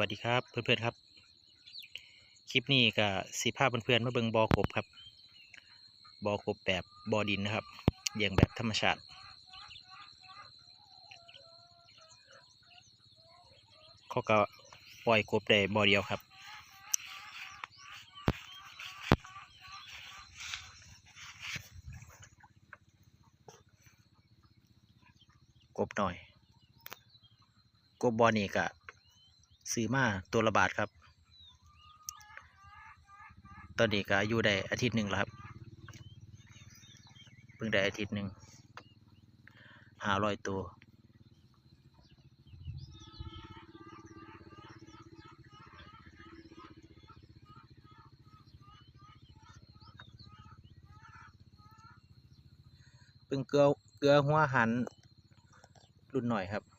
วัสดีครับเพื่อนๆครับ คลิปนี้ก็สิพาพเพื่อนๆมาเบิ่งบอกบครับบอกบแบบบอดินนะครับเลี้ยงแบบธรรมชาติ เขาก็ปล่อยกบได้บอเดียวครับกบหน่อยกบบอนี่ก็ ซื้อมาตัวละบาทครับ ตอนนี้ก็อยู่ได้อาทิตย์หนึ่งแล้วครับ เพิ่งได้อาทิตย์หนึ่งหาร้อยตัวเพิ่งเกลือเกลือหัวหันรุ่นหน่อยครับ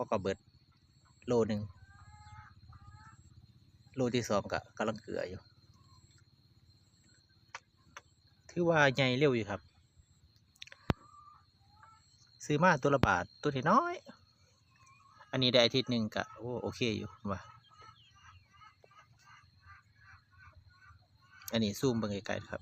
ก็กระเบิดโลหนึ่งโลที่สองก็กำลังเกลืออยู่ ถือว่าใหญ่เร็วอยู่ครับ ซื้อมาตัวละบาทตัวที่น้อย อันนี้ได้อาทิตย์หนึ่งก็โอ้โอเคอยู่ว่าอันนี้ซูมเบิ่งไกลๆครับ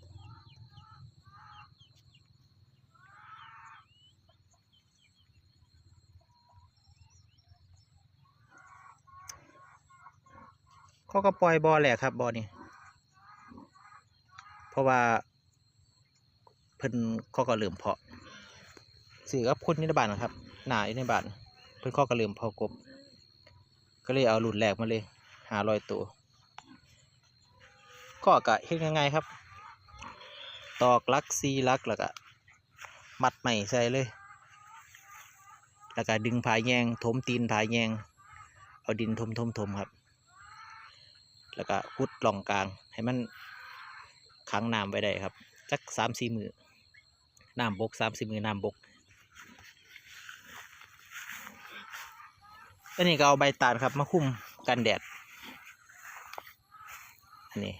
เขาก็ปล่อยบอแหละครับบอนี่เพราะว่าเพิ่นเขาก็เริ่มเพาะสื่อกับคนในบ้านนะครับ หนาอยู่ในบานเพิ่นเขาก็เริ่มเพาะกบ ก็เลยเอารุ่นแรกมาเลยหารอยตัวก็กะเฮ็ดง่ายๆครับ ตอกลักซีลักแล้วก็มัดใหม่ใส่เลย แล้วก็ดึงผายแยงถมตีนผายแยง เอาดินถมถมถมครับ แล้วก็พุดหล่องกลาง ให้มันขังน้ำไว้ได้ครับจักสามสี่มือน้ำบกสามสี่มือน้ำบกอันนี้ก็เอาใบตาลครับมาคุ้มกันแดด อันนี้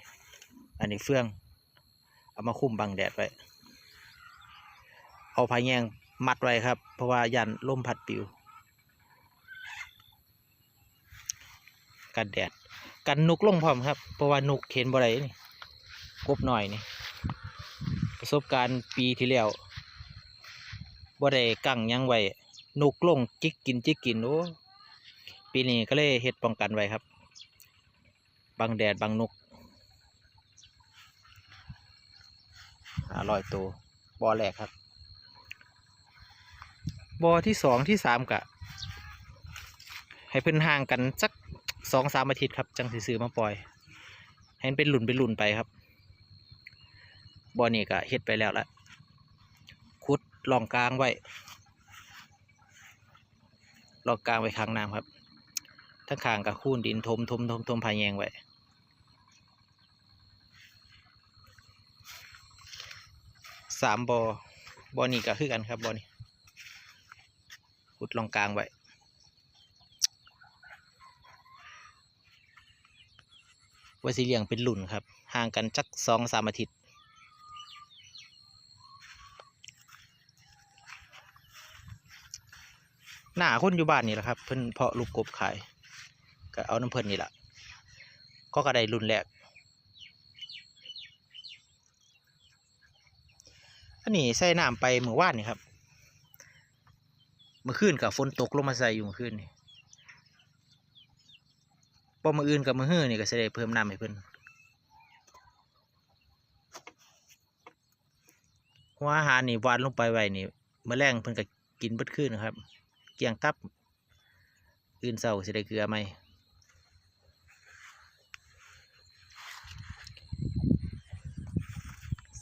อันนี้เฟื่อง เอามาคุ้มบังแดดไว้ เอาพายแยงมัดไว้ครับ เพราะว่ายันล่มพัดปิว กันแดด กันนกลงพร้อมครับ เพราะว่านกเห็นบ่ได้นี่กบหน่อยนี่ประสบการณ์ปีที่แล้วบ่ได้กั้งยังไว้นกลงจิกกินจิกกินโอ้ปีนี้ก็เลยเฮ็ดป้องกันไว้ครับ บังแดดบังนกหาลอยตัวบอแรกครับ บอที่สองที่สามกะ ให้เพิ่นห่างกันสัก สองสามอาทิตย์ครับ จังสิซื้อมาปล่อย ให้มันเป็นหลุนเป็นหลุนไปครับบอนี่ก็เฮ็ดไปแล้วละขุดลองกลางไว้ลองกลางไว้ข้างน้ำครับทั้งข้างกับคูนดินทมทมทมทมพายแยงไว้สามบอบอนี่ก็คือกันครับบอนี่ขุดลองกลางไว้ ว่าสิเลี้ยงเป็นหลุ่นครับ ห่างกันจักสองสามอาทิตย์หน้าคนอยู่บ้านนี่แหละครับ เพิ่นเพาะลูกกบขายก็เอาน้ำเพิ่นนี่แหละก็กระไดรุ่นแรกอันนี้ใส่น้ำไปเมื่อวานนี่ครับ เมื่อคืนกับฝนตกลงมาใส่อยู่เมื่อคืนนี่ พอมืออื่นกับมือฮื้อนี่ก็จะได้เพิ่มน้ำให้เพิ่นหัวอาหารนี่หวานลงไปไว้นี่เมื่อแรงเพิ่นก็กินเบิดคืนนะครับ เกี่ยงตับ อื่นเศร้าสิได้เกลือไหม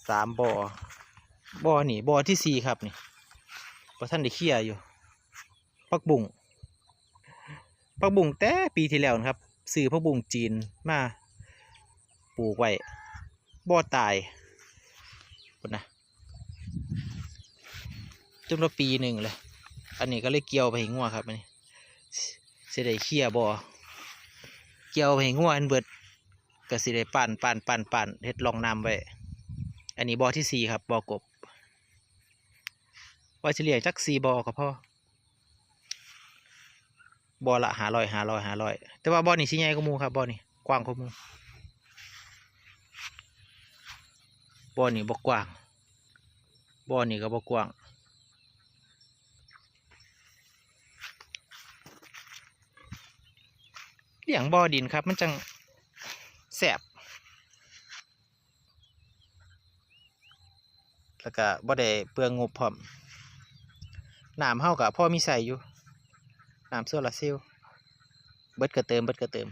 สามบ่อบ่อนี่บ่อที่สี่ครับนี่พอท่านได้เคลียอยู่ ปักบุ่งปักบุ่งแต่ปีที่แล้วนะครับ ซื้อผักบุ่งจีนมาปลูกไว้บ่อตายคนนะจนว่าปีหนึ่งเลย อันนี้ก็เลยเกี่ยวไปหงัวครับอันนี้สิได้เคี่ยบ่อเกี่ยวไปหงัวอันเบิดก็สิได้ปั่นปั่นปั่นปั่นเฮ็ดรองน้ำไว้ อันนี้บ่อที่สี่ครับบ่อกบว่าเฉลี่ยจักสี่บ่อก็พอ บ่อละหาร้อยหาร้อยหาร้อยแต่ว่าบ่อนี่สิใหญ่กว่ามูครับบ่อนี่กว้างกว่ามูบ่อนี่บ่กว้างบ่อนี่ก็บ่กว้างเลี้ยงบ่อดินครับ มันจังแสบแล้วก็บ่ได้เปลืองงบพร้อมน้ำเฮากับพ่อมีใส่อยู่ น้ำโซลาเซลล์เบิดกระเติมเบิดกระเติม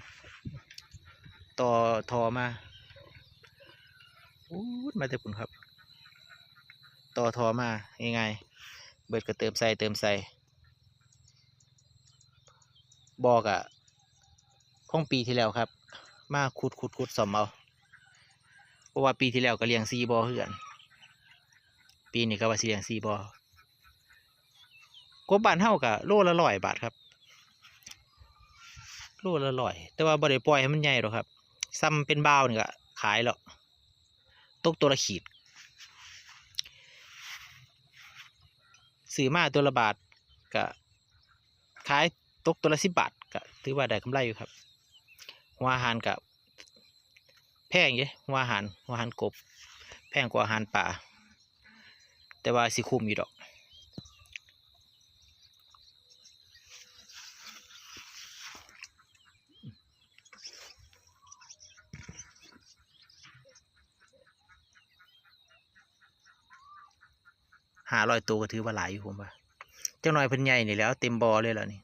ต่อทอมาอู้มาแต่ปุ่นครับ ต่อทอมาง่ายๆเบิดกระเติมใส่เติมใส่บอกอะของปีที่แล้วครับ มาขุดขุดขุดสมเอาเพราะว่าปีที่แล้วก็เลี้ยงซีบอเหือนปีนี้ก็ว่าสิเลี้ยงซีบอกบบานเฮากะโลละร้อยบาทครับ โลละร้อยแต่ว่าบ่ได้ปล่อยให้มันใหญ่หรอกครับซ้ำเป็นบ้าวนี่ก็ขายแล้วตกตัวละขีดซื้อมาตัวละบาทก็ขายตกตัวละสิบบาทก็ถือว่าได้กำไรอยู่ครับ หัวอาหารกับแพงเยอะหัวอาหารหัวอาหารกบ แพงกว่าอาหารป่า แต่ว่าสิคุ้มอยู่ดอก หาร้อยตัวก็ถือว่าหลายอยู่ผมว่าเจ้าหน้อยเพิ่นใหญ่นี่แล้ว เต็มบอเลยแล้วนี่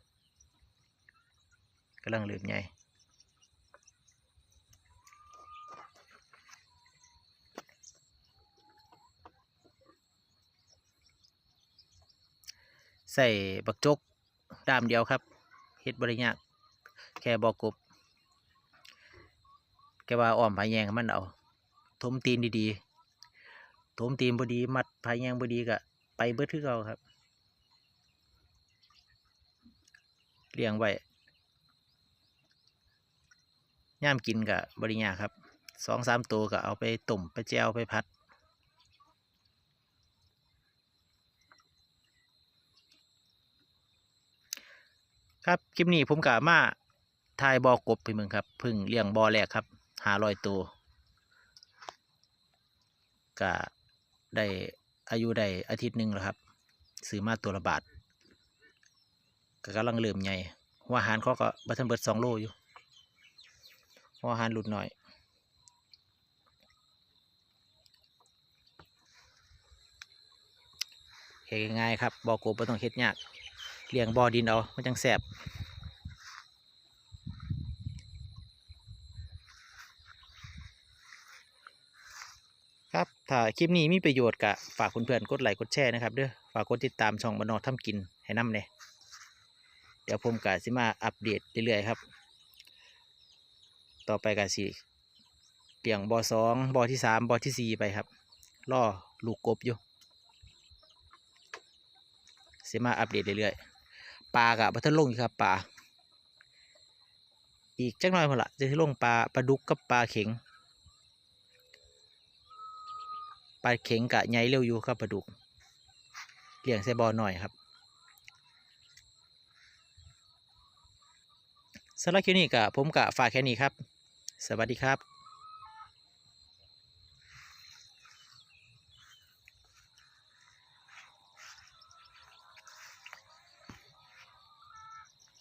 กำลังเริ่มใหญ่ใส่บักจกดามเดียวครับเฮ็ดบริยากแค่บอกกบแกว่าอ้อมผายแยงมันเอาทมตีนดีๆถมตีมบดี มัดพายแยงบดีก็ ไปเบิดคือเก่าครับเลี้ยงไว้ย่ามกินกับบริญาครับสองสามตัวก็เอาไปต้มไปแจวไปพัด ครับคลิปนี้ผมกะมาทายบอกบไปเมืองครับพึ่งเลี้ยงบอแรกครับหาลอยตัวกะได้ อายุได้อาทิตย์หนึ่งแล้วครับซื้อมาตัวละบาทก็กำลังเริ่มใหญ่หัวอาหารเขาก็บัทันเบิดสองโลอยู่หัวอาหารหลุดหน่อยเฮ็ดง่ายครับบ่อโกบบ่ต้องเฮ็ดยากเลี้ยงบ่อดินเอามันจังแสบครับ ถ้าคลิปนี้มีประโยชน์กะฝากเพื่อนๆกดไลค์กดแชร์นะครับเด้อฝากกดติดตามช่องบานอทำกินให้น้ำเนี่ยเดี๋ยวผมกะสิมาอัปเดตเรื่อยๆครับ ต่อไปกะสิเลี้ยงบอสองบอที่สามบอที่สี่ไปครับล่อลูกกบอยู่สิมาอัปเดตเรื่อยๆปลากะบัทันลงอยู่ครับปลาอีกจักหน่อยพอละจะที่ลงปลาปลาดุกกับปลาเข็ง ปลาเข็งกะไน่เร็วอยู่ครับปลาดุกเลี้ยงใส่บ่อหน่อยครับสำหรับคลิปนี้กะผมกะฝากแค่นี้ครับ สวัสดีครับ